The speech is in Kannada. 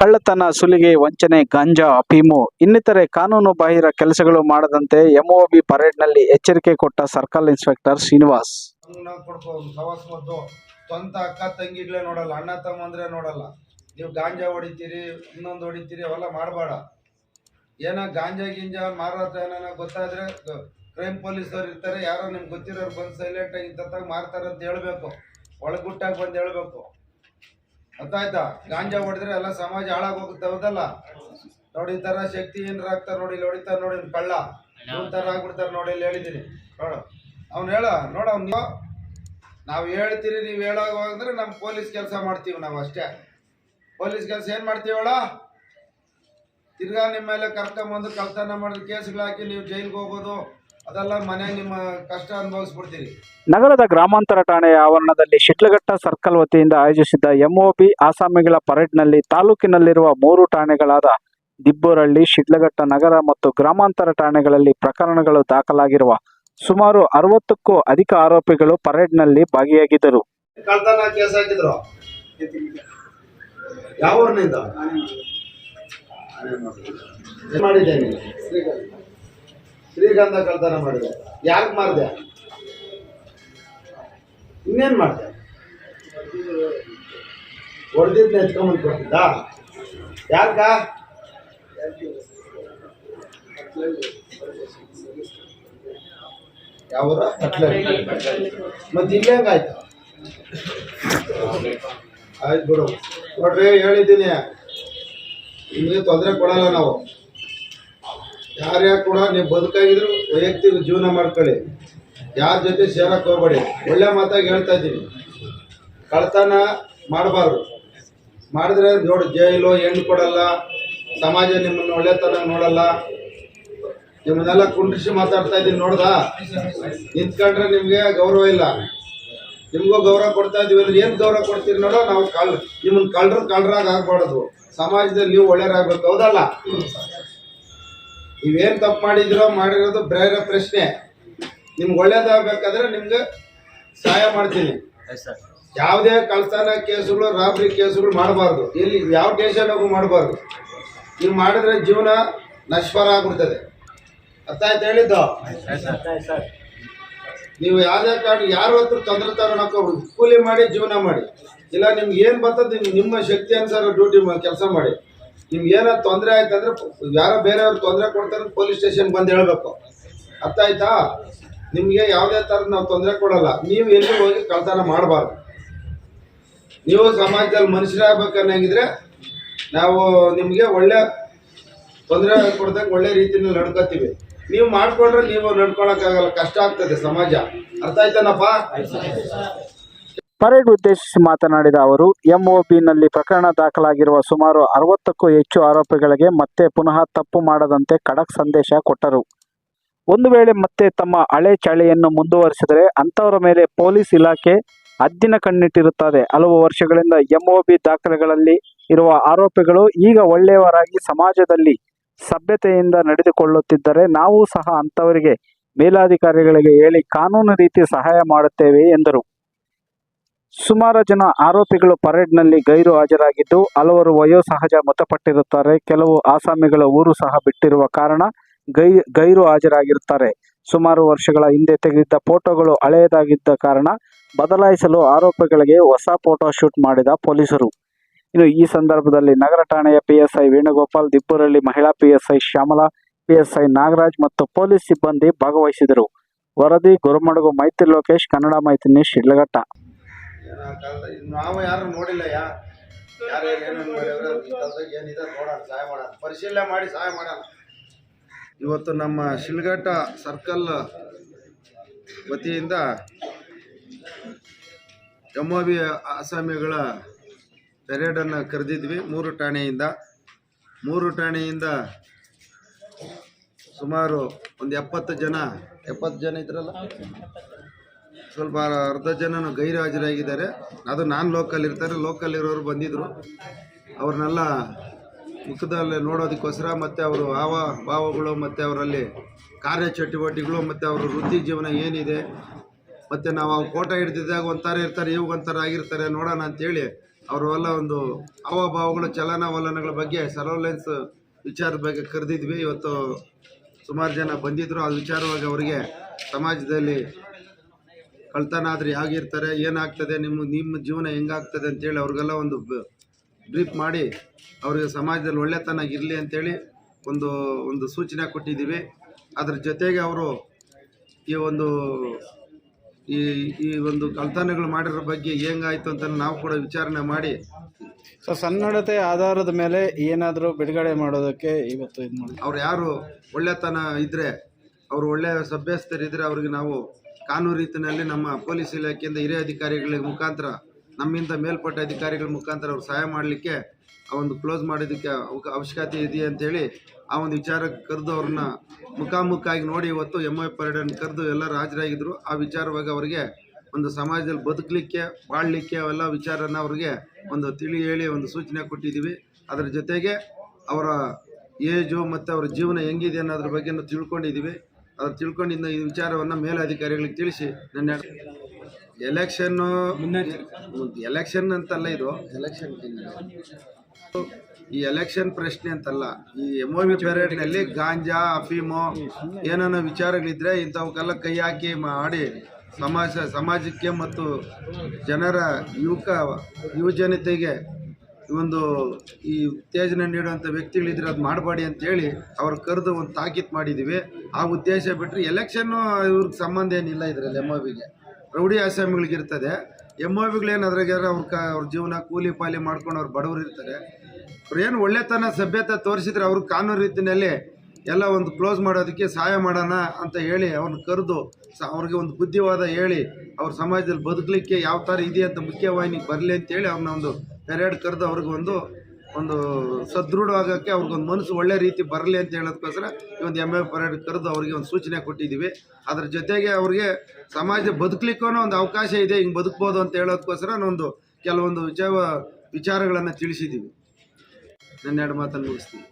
ಕಳ್ಳತನ, ಸುಲಿಗೆ, ವಂಚನೆ, ಗಾಂಜಾ ಅಫೀಮು ಇನ್ನಿತರೆ ಕಾನೂನು ಬಾಹಿರ ಕೆಲಸಗಳು ಮಾಡದಂತೆ ಎಂಒಬಿ ಪರೇಡ್ನಲ್ಲಿ ಎಚ್ಚರಿಕೆ ಕೊಟ್ಟ ಸರ್ಕಲ್ ಇನ್ಸ್ಪೆಕ್ಟರ್ ಶ್ರೀನಿವಾಸ್. ಸವಾಸ್ ಸ್ವಂತ ಅಕ್ಕ ತಂಗಿಗಳೇ ನೋಡಲ್ಲ, ಅಣ್ಣ ತಮ್ಮಂದ್ರೆ ನೋಡಲ್ಲ, ನೀವು ಗಾಂಜಾ ಹೊಡಿತೀರಿ, ಇನ್ನೊಂದು ಹೊಡಿತೀರಿ ಅವೆಲ್ಲ ಮಾಡಬೇಡ ಏನೋ ಗಾಂಜಾ ಗಿಂಜಾ ಮಾರೋದು ಏನಾರ ಗೊತ್ತಾದ್ರೆ ಕ್ರೈಮ್ ಪೊಲೀಸವ್ರು ಇರ್ತಾರೆ, ಯಾರೋ ನಿಮ್ಗೆ ಗೊತ್ತಿರೋರು ಬಂದು ಸೈಲೆಂಟಾಗಿ ತತ್ತಾಗ ಮಾರ್ತಾರೆ ಅಂತ ಹೇಳ್ಬೇಕು, ಒಳಗುಟ್ಟಾಗಿ ಬಂದು ಹೇಳ್ಬೇಕು. ಗೊತ್ತಾಯ್ತಾ ಗಾಂಜಾ ಹೊಡೆದ್ರೆ ಎಲ್ಲ ಸಮಾಜ ಹಾಳಾಗೋಗುತ್ತೆ ಹೌದಲ್ಲ? ನೋಡಿ, ಈ ತರ ಶಕ್ತಿ ಏನಾರ ನೋಡಿ, ಇಲ್ಲಿ ಹೊಡಿತಾರೆ ನೋಡಿ ಕಳ್ಳ. ತರ ಆಗ್ಬಿಡ್ತಾರೆ ನೋಡಿ, ಇಲ್ಲಿ ಹೇಳಿದ್ದೀನಿ ನೋಡು. ಅವ್ನು ಹೇಳ, ನೋಡ, ಅವ್ನು ನಾವು ಹೇಳ್ತೀರಿ, ನೀವು ಹೇಳೋವಾಗ ನಮ್ ನಮ್ಮ ಪೊಲೀಸ್ ಕೆಲಸ ಮಾಡ್ತೀವಿ ನಾವು ಅಷ್ಟೇ. ಪೊಲೀಸ್ ಕೆಲಸ ಏನು ಮಾಡ್ತೀವಳ ತಿರ್ಗಾ ನಿಮ್ಮ ಮೇಲೆ ಕರ್ಕೊಂಬಂದು ಕಳ್ತನ ಮಾಡಿದ ಕೇಸ್ಗಳು ಹಾಕಿ ನೀವು ಜೈಲಿಗೆ ಹೋಗೋದು. ಅದೆಲ್ಲ ಮನೆ ನಿಮ್ಮ ಕಷ್ಟ ಅನುಭವಿಸ್ಬಿಡ್ತೀರಿ. ನಗರದ ಗ್ರಾಮಾಂತರ ಠಾಣೆಯ ಆವರಣದಲ್ಲಿ ಶಿಟ್ಲಘಟ್ಟ ಸರ್ಕಲ್ ವತಿಯಿಂದ ಆಯೋಜಿಸಿದ್ದ ಎಂಒಬಿ ಆಸಾಮಿಗಳ ಪರೇಡ್ನಲ್ಲಿ ತಾಲೂಕಿನಲ್ಲಿರುವ ಮೂರು ಠಾಣೆಗಳಾದ ದಿಬ್ಬೂರಳ್ಳಿ ಶಿಡ್ಲಘಟ್ಟ ನಗರ ಮತ್ತು ಗ್ರಾಮಾಂತರ ಠಾಣೆಗಳಲ್ಲಿ ಪ್ರಕರಣಗಳು ದಾಖಲಾಗಿರುವ ಸುಮಾರು ಅರವತ್ತಕ್ಕೂ ಅಧಿಕ ಆರೋಪಿಗಳು ಪರೇಡ್ನಲ್ಲಿ ಭಾಗಿಯಾಗಿದ್ದರು. ಕಳ್ತನ ಕೇಸ್ ಹಾಕಿದ್ರು. ಯಾವ ಊರಿನಿಂದ? ಏನ್ ಮಾಡಿದ್ದೆ ನೀನು? ಶ್ರೀಗಂಧ ಕಳ್ತನ ಮಾಡಿದೆ. ಯಾಕೆ ಮಾಡಿದೆ? ಇನ್ನೇನು ಮಾಡಿದೆ? ಹೊಡೆದಿದ್ನ ಎತ್ಕೊಂಬಂದು ಕೊಟ್ಟಿದ್ದ? ಯಾಕ ಯಾವ ಮತ್ತೆ ಇಲ್ಲಿ ಹೆಂಗಾಯ್ತು ಆಯ್ತು ಬಿಡು. ನೋಡ್ರಿ, ಹೇಳಿದ್ದೀನಿ. ನಿಮಗೆ ತೊಂದರೆ ಕೊಡಲ್ಲ ನಾವು. ಯಾರ್ಯಾರು ಕೂಡ ನೀವು ಬದುಕಾಗಿದ್ರು ವೈಯಕ್ತಿಕ ಜೀವನ ಮಾಡ್ಕೊಳ್ಳಿ. ಯಾರ ಜೊತೆ ಸೇರಕ್ಕೆ ಹೋಗ್ಬೇಡಿ. ಒಳ್ಳೆ ಮಾತಾಗಿ ಹೇಳ್ತಾ ಇದ್ದೀನಿ. ಕಳ್ತನ ಮಾಡಬಾರ್ದು. ಮಾಡಿದ್ರೆ ನೋಡಿ, ಜೈಲು, ಹೆಣ್ಣು ಕೊಡಲ್ಲ, ಸಮಾಜ ನಿಮ್ಮನ್ನು ಒಳ್ಳೆತನ ನೋಡಲ್ಲ. ನಿಮ್ಮನ್ನೆಲ್ಲ ಕುಂಡ್ರಿಸಿ ಮಾತಾಡ್ತಾ ಇದ್ದೀನಿ, ನೋಡ್ದಾ? ನಿಂತ್ಕೊಂಡ್ರೆ ನಿಮಗೆ ಗೌರವ ಇಲ್ಲ. ನಿಮಗೂ ಗೌರವ ಕೊಡ್ತಾ ಇದೀವಿ ಅಂದ್ರೆ ಏನು ಗೌರವ ಕೊಡ್ತೀರಿ ನೋಡೋ, ನಾವು ಕಳ್ ನಿಮ್ಮನ್ನು ಕಳ್ಳರು ಕಳ್ಳರಾಗ ಆಗ್ಬಾರ್ದು. ಸಮಾಜದಲ್ಲಿ ನೀವು ಒಳ್ಳೆಯರಾಗಬೇಕು, ಹೌದಲ್ಲ? ನೀವೇನು ತಪ್ಪು ಮಾಡಿದಿರೋ ಮಾಡಿರೋದು ಬೇರೆ ಪ್ರಶ್ನೆ. ನಿಮ್ಗೆ ಒಳ್ಳೇದಾಗಬೇಕಾದ್ರೆ ನಿಮ್ಗೆ ಸಹಾಯ ಮಾಡ್ತೀನಿ. ಯಾವುದೇ ಕಳ್ತನ ಕೇಸುಗಳು ರಾಬರಿ ಕೇಸುಗಳು ಮಾಡಬಾರ್ದು. ಇಲ್ಲಿ ಯಾವ ಸ್ಟೇಷನ್ಗೂ ಮಾಡಬಾರ್ದು. ನೀವು ಮಾಡಿದ್ರೆ ಜೀವನ ನಶ್ವರ ಆಗ್ಬಿಡ್ತದೆ. ಅರ್ಥ ಆಯ್ತು ಹೇಳಿದ್ದು ನೀವು ಯಾವುದೇ ಕಾರಣ ಯಾರು ಹತ್ರ ತೊಂದರೆ ತಗೊಳಕ್ಕೆ ಕೂಲಿ ಮಾಡಿ ಜೀವನ ಮಾಡಿ. ಇಲ್ಲ ನಿಮ್ಗೆ ಏನು ಬರ್ತದೆ ನಿಮ್ ನಿಮ್ಮ ಶಕ್ತಿ ಅನುಸಾರ ಡ್ಯೂಟಿ ಕೆಲಸ ಮಾಡಿ. ನಿಮ್ಗೆ ತೊಂದರೆ ಆಯ್ತು ಅಂದ್ರೆ ಯಾರೋ ಬೇರೆಯವ್ರು ತೊಂದರೆ ಕೊಡ್ತಾರೆ ಪೊಲೀಸ್ ಸ್ಟೇಷನ್ ಬಂದು ಹೇಳ್ಬೇಕು. ಅರ್ಥ ಆಯ್ತಾ? ನಿಮಗೆ ಯಾವುದೇ ಥರದ ನಾವು ತೊಂದರೆ ಕೊಡಲ್ಲ. ನೀವು ಎಲ್ಲಿ ಹೋಗಿ ಕಳ್ತನ ಮಾಡಬಾರ್ದು. ನೀವು ಸಮಾಜದಲ್ಲಿ ಮನುಷ್ಯರಾಗಬೇಕನ್ನಂಗಿದ್ರೆ ನಾವು ನಿಮಗೆ ಒಳ್ಳೆ ತೊಂದರೆ ಕೊಡ್ದಂಗೆ ಒಳ್ಳೆ ರೀತಿಯಲ್ಲಿ ನಡ್ಕೋತೀವಿ. ನೀವು ಮಾಡ್ಕೊಂಡ್ರೆ ನೀವು ನಡ್ಕೊಳಕ್ಕಾಗಲ್ಲ. ಕಷ್ಟ ಆಗ್ತದೆ ಸಮಾಜ. ಅರ್ಥ ಆಯ್ತಾನಪ್ಪ? ಪರೇಡ್ ಉದ್ದೇಶಿಸಿ ಮಾತನಾಡಿದ ಅವರು ಎಂಒಬಿನಲ್ಲಿ ಪ್ರಕರಣ ದಾಖಲಾಗಿರುವ ಸುಮಾರು ಅರವತ್ತಕ್ಕೂ ಹೆಚ್ಚು ಆರೋಪಿಗಳಿಗೆ ಮತ್ತೆ ಪುನಃ ತಪ್ಪು ಮಾಡದಂತೆ ಖಡಕ್ ಸಂದೇಶ ಕೊಟ್ಟರು. ಒಂದು ವೇಳೆ ಮತ್ತೆ ತಮ್ಮ ಹಳೆ ಚಳಿಯನ್ನು ಮುಂದುವರಿಸಿದರೆ ಅಂಥವರ ಮೇಲೆ ಪೊಲೀಸ್ ಇಲಾಖೆ ಹದ್ದಿನ ಕಣ್ಣಿಟ್ಟಿರುತ್ತದೆ. ಹಲವು ವರ್ಷಗಳಿಂದ ಎಂಒಬಿ ದಾಖಲೆಗಳಲ್ಲಿ ಇರುವ ಆರೋಪಿಗಳು ಈಗ ಒಳ್ಳೆಯವರಾಗಿ ಸಮಾಜದಲ್ಲಿ ಸಭ್ಯತೆಯಿಂದ ನಡೆದುಕೊಳ್ಳುತ್ತಿದ್ದರೆ ನಾವು ಸಹ ಅಂಥವರಿಗೆ ಮೇಲಾಧಿಕಾರಿಗಳಿಗೆ ಹೇಳಿ ಕಾನೂನು ರೀತಿ ಸಹಾಯ ಮಾಡುತ್ತೇವೆ ಎಂದರು. ಸುಮಾರು ಜನ ಆರೋಪಿಗಳು ಪರೇಡ್ನಲ್ಲಿ ಗೈರು ಹಾಜರಾಗಿದ್ದು, ಹಲವರು ವಯೋಸಹಜ ಮೃತಪಟ್ಟಿರುತ್ತಾರೆ. ಕೆಲವು ಆಸಾಮಿಗಳ ಊರು ಸಹ ಬಿಟ್ಟಿರುವ ಕಾರಣ ಗೈ, ಗೈರು ಹಾಜರಾಗಿರುತ್ತಾರೆ. ಸುಮಾರು ವರ್ಷಗಳ ಹಿಂದೆ ತೆಗೆದಿದ್ದ ಫೋಟೋಗಳು ಹಳೆಯದಾಗಿದ್ದ ಕಾರಣ ಬದಲಾಯಿಸಲು ಆರೋಪಿಗಳಿಗೆ ಹೊಸ ಫೋಟೋ ಶೂಟ್ ಮಾಡಿದ ಪೊಲೀಸರು. ಇನ್ನು ಈ ಸಂದರ್ಭದಲ್ಲಿ ನಗರ ಠಾಣೆಯ ಪಿಎಸ್ಐ ವೇಣುಗೋಪಾಲ್ ದಿಬ್ಬೂರಲ್ಲಿ ಮಹಿಳಾ ಪಿಎಸ್ಐ ಶ್ಯಾಮಲಾ ಪಿಎಸ್ಐ ನಾಗರಾಜ್ ಮತ್ತು ಪೊಲೀಸ್ ಸಿಬ್ಬಂದಿ ಭಾಗವಹಿಸಿದರು. ವರದಿ, ಗುರುಮಡಗು, ಮೈತ್ರಿ ಲೋಕೇಶ್, ಕನ್ನಡ ಮೈತ್ರಿ ನ್ಯೂಸ್, ಶಿಡ್ಲಘಟ್ಟ. ಏನಾಗಲ್ಲ ನಾವು ಯಾರು ನೋಡಿಲ್ಲ ಯಾ ಯಾರು ಏನೇನು ಇಂಥದ್ದಾಗ ಏನಿದೆ ನೋಡೋಣ, ಸಹಾಯ ಮಾಡೋಣ. ಪರಿಶೀಲನೆ ಮಾಡಿ ಸಹಾಯ ಮಾಡೋಣ. ಇವತ್ತು ನಮ್ಮ ಶಿಲ್ಘಟ್ಟ ಸರ್ಕಲ್ ವತಿಯಿಂದ ಎಂ ಬಿ ಆಸಾಮಿಗಳ ಪೆರೇಡನ್ನು ಕರೆದಿದ್ವಿ ಮೂರು ಠಾಣೆಯಿಂದ. ಮೂರು ಠಾಣೆಯಿಂದ ಸುಮಾರು ಒಂದು ಎಪ್ಪತ್ತು ಜನ ಎಪ್ಪತ್ತು ಜನ ಇದ್ರಲ್ಲ? ಸ್ವಲ್ಪ ಅರ್ಧ ಜನನು ಗೈರು ಹಾಜರಾಗಿದ್ದಾರೆ ಅದು ನಾನ್ ಲೋಕಲ್ ಇರ್ತಾರೆ ಲೋಕಲ್ ಇರೋರು ಬಂದಿದ್ದರು ಅವ್ರನ್ನೆಲ್ಲ ಮುಖದಲ್ಲಿ ನೋಡೋದಕ್ಕೋಸ್ಕರ ಮತ್ತು ಅವರು ಹಾವ ಭಾವಗಳು ಮತ್ತು ಅವರಲ್ಲಿ ಕಾರ್ಯ ಚಟುವಟಿಕೆಗಳು ಮತ್ತು ಅವರ ವೃತ್ತಿ ಜೀವನ ಏನಿದೆ, ಮತ್ತು ನಾವು ಅವ್ರು ಫೋಟೋ ಹಿಡ್ದಿದ್ದಾಗ ಒಂಥರ ಇರ್ತಾರೆ, ಇವಾಗ ಒಂಥರ ಆಗಿರ್ತಾರೆ, ನೋಡೋಣ ಅಂತೇಳಿ ಅವರೆಲ್ಲ ಒಂದು ಹಾವಭಾವಗಳು ಚಲನವಲನಗಳ ಬಗ್ಗೆ ಸರ್ವಲೆನ್ಸ್ ವಿಚಾರದ ಬಗ್ಗೆ ಕರೆದಿದ್ವಿ. ಇವತ್ತು ಸುಮಾರು ಜನ ಬಂದಿದ್ರು. ಆ ವಿಚಾರವಾಗಿ ಅವರಿಗೆ ಸಮಾಜದಲ್ಲಿ ಕಳ್ತನ ಆದರೆ ಹೇಗಿರ್ತಾರೆ ಏನಾಗ್ತದೆ ನಿಮ್ಮ ನಿಮ್ಮ ಜೀವನ ಹೆಂಗಾಗ್ತದೆ ಅಂತೇಳಿ ಅವ್ರಿಗೆಲ್ಲ ಒಂದು ಬ್ರೀಫ್ ಮಾಡಿ ಅವರಿಗೆ ಸಮಾಜದಲ್ಲಿ ಒಳ್ಳೆತನ ಇರಲಿ ಅಂತೇಳಿ ಒಂದು ಒಂದು ಸೂಚನೆ ಕೊಟ್ಟಿದ್ದೀವಿ. ಅದ್ರ ಜೊತೆಗೆ ಅವರು ಈ ಒಂದು ಈ ಈ ಒಂದು ಕಳ್ತನಗಳು ಮಾಡಿರೋ ಬಗ್ಗೆ ಹೆಂಗಾಯ್ತು ಅಂತ ನಾವು ಕೂಡ ವಿಚಾರಣೆ ಮಾಡಿ. ಸೊ ಸನ್ನಡತೆ ಆಧಾರದ ಮೇಲೆ ಏನಾದರೂ ಬಿಡುಗಡೆ ಮಾಡೋದಕ್ಕೆ ಇವತ್ತು ಇದು ಮಾಡಿ ಅವ್ರು ಯಾರು ಒಳ್ಳೆತನ ಇದ್ದರೆ ಅವರು ಒಳ್ಳೆಯ ಸಭ್ಯಸ್ಥರಿದ್ದರೆ ಅವ್ರಿಗೆ ನಾವು ಕಾನೂನು ರೀತಿಯಲ್ಲಿ ನಮ್ಮ ಪೊಲೀಸ್ ಇಲಾಖೆಯಿಂದ ಹಿರಿಯ ಅಧಿಕಾರಿಗಳ ಮುಖಾಂತರ, ನಮ್ಮಿಂದ ಮೇಲ್ಪಟ್ಟ ಅಧಿಕಾರಿಗಳ ಮುಖಾಂತರ ಅವ್ರು ಸಹಾಯ ಮಾಡಲಿಕ್ಕೆ ಆ ಒಂದು ಕ್ಲೋಸ್ ಮಾಡೋದಕ್ಕೆ ಅವಶ್ಯಕತೆ ಇದೆ ಅಂತೇಳಿ ಆ ಒಂದು ವಿಚಾರಕ್ಕೆ ಕರೆದು ಅವ್ರನ್ನ ಮುಖಾಮುಖಾಗಿ ನೋಡಿ ಇವತ್ತು ಎಂ ಐ ಪರೇಡನ್ನು ಕರೆದು ಎಲ್ಲರೂ ಹಾಜರಾಗಿದ್ದರು ಆ ವಿಚಾರವಾಗಿ ಅವರಿಗೆ ಒಂದು ಸಮಾಜದಲ್ಲಿ ಬದುಕಲಿಕ್ಕೆ, ಬಾಳಲಿಕ್ಕೆ ಅವೆಲ್ಲ ವಿಚಾರನ ಅವ್ರಿಗೆ ಒಂದು ತಿಳಿ ಹೇಳಿ ಒಂದು ಸೂಚನೆ ಕೊಟ್ಟಿದ್ದೀವಿ. ಅದರ ಜೊತೆಗೆ ಅವರ ಏಜು ಮತ್ತು ಅವರ ಜೀವನ ಹೆಂಗಿದೆ ಅನ್ನೋದ್ರ ಬಗ್ಗೆ ತಿಳ್ಕೊಂಡಿದ್ದೀವಿ. ಅದ್ರ ತಿಳ್ಕೊಂಡಿದ್ದ ಈ ವಿಚಾರವನ್ನು ಮೇಲಧಿಕಾರಿಗಳಿಗೆ ತಿಳಿಸಿ ನನ್ನ ಎಲೆಕ್ಷನ್ನು ಎಲೆಕ್ಷನ್ ಅಂತಲ್ಲ ಇದು. ಎಲೆಕ್ಷನ್ ಈ ಎಲೆಕ್ಷನ್ ಪ್ರಶ್ನೆ ಅಂತಲ್ಲ. ಈ ಎಂ ಒ ನಲ್ಲಿ ಗಾಂಜಾ ಅಫೀಮು ಏನೇನೋ ವಿಚಾರಗಳಿದ್ರೆ ಇಂಥವಕ್ಕೆಲ್ಲ ಕೈ ಹಾಕಿ ಮಾಡಿ ಸಮಾಜ ಸಮಾಜಕ್ಕೆ ಮತ್ತು ಜನರ ಯುವಕ ಯುವಜನತೆಗೆ ಒಂದು ಈ ಉತ್ತೇಜನ ನೀಡುವಂಥ ವ್ಯಕ್ತಿಗಳಿದ್ರೆ ಅದು ಮಾಡಬೇಡಿ ಅಂತೇಳಿ ಅವ್ರು ಕರೆದು ಒಂದು ತಾಕೀತು ಮಾಡಿದ್ದೀವಿ. ಆ ಉದ್ದೇಶ ಬಿಟ್ಟರೆ ಎಲೆಕ್ಷನ್ನು ಇವ್ರಿಗೆ ಸಂಬಂಧ ಏನಿಲ್ಲ ಇದರಲ್ಲಿ ಎಂ ಒ ಬಿಗೆ ರೌಡಿ ಆಸಾಮಿಗಳಿಗಿರ್ತದೆ ಎಂ ಒ ಬಿಗಳೇನು ಅದ್ರಾಗ ಅವ್ರ ಕ, ಅವ್ರ ಜೀವನ ಕೂಲಿ ಪಾಲಿ ಮಾಡ್ಕೊಂಡು ಅವ್ರು ಬಡವರು ಇರ್ತಾರೆ. ಅವ್ರು ಏನು ಒಳ್ಳೆತನ, ಸಭ್ಯತೆ ತೋರಿಸಿದ್ರೆ ಅವ್ರ ಕಾನೂನು ರೀತಿಯಲ್ಲಿ ಎಲ್ಲ ಒಂದು ಕ್ಲೋಸ್ ಮಾಡೋದಕ್ಕೆ ಸಹಾಯ ಮಾಡೋಣ ಅಂತ ಹೇಳಿ ಅವ್ರನ್ನ ಕರೆದು ಸ, ಅವ್ರಿಗೆ ಒಂದು ಬುದ್ಧಿವಾದ ಹೇಳಿ ಅವ್ರ ಸಮಾಜದಲ್ಲಿ ಬದುಕಲಿಕ್ಕೆ ಯಾವ ಥರ ಇದೆ ಅಂತ ಮುಖ್ಯವಾಹಿನಿಗೆ ಬರಲಿ ಅಂತೇಳಿ ಅವ್ರನ್ನ ಒಂದು ಪೆರೇಡ್ ಕರೆದು ಅವ್ರಿಗೆ ಒಂದು ಅವ್ರಿಗೆ ಅವ್ರಿಗೊಂದು ಮನಸ್ಸು ಒಳ್ಳೆ ರೀತಿ ಬರಲಿ ಅಂತ ಹೇಳೋದಕ್ಕೋಸ್ಕರ ಈ ಒಂದು ಎಂ ಎ ಪರೇಡ್ ಕರೆದು ಅವ್ರಿಗೆ ಒಂದು ಸೂಚನೆ ಕೊಟ್ಟಿದ್ದೀವಿ. ಅದ್ರ ಜೊತೆಗೆ ಅವ್ರಿಗೆ ಸಮಾಜ ಬದುಕಲಿಕ್ಕೂ ಒಂದು ಅವಕಾಶ ಇದೆ, ಹಿಂಗೆ ಬದುಕ್ಬೋದು ಅಂತ ಹೇಳೋದಕ್ಕೋಸ್ಕರ ನಾವೊಂದು ಕೆಲವೊಂದು ವಿಚಾರ, ವಿಚಾರಗಳನ್ನು ತಿಳಿಸಿದ್ದೀವಿ. ನನ್ನ ಎರಡು ಮಾತನ್ನು ಮುಗಿಸ್ತೀನಿ.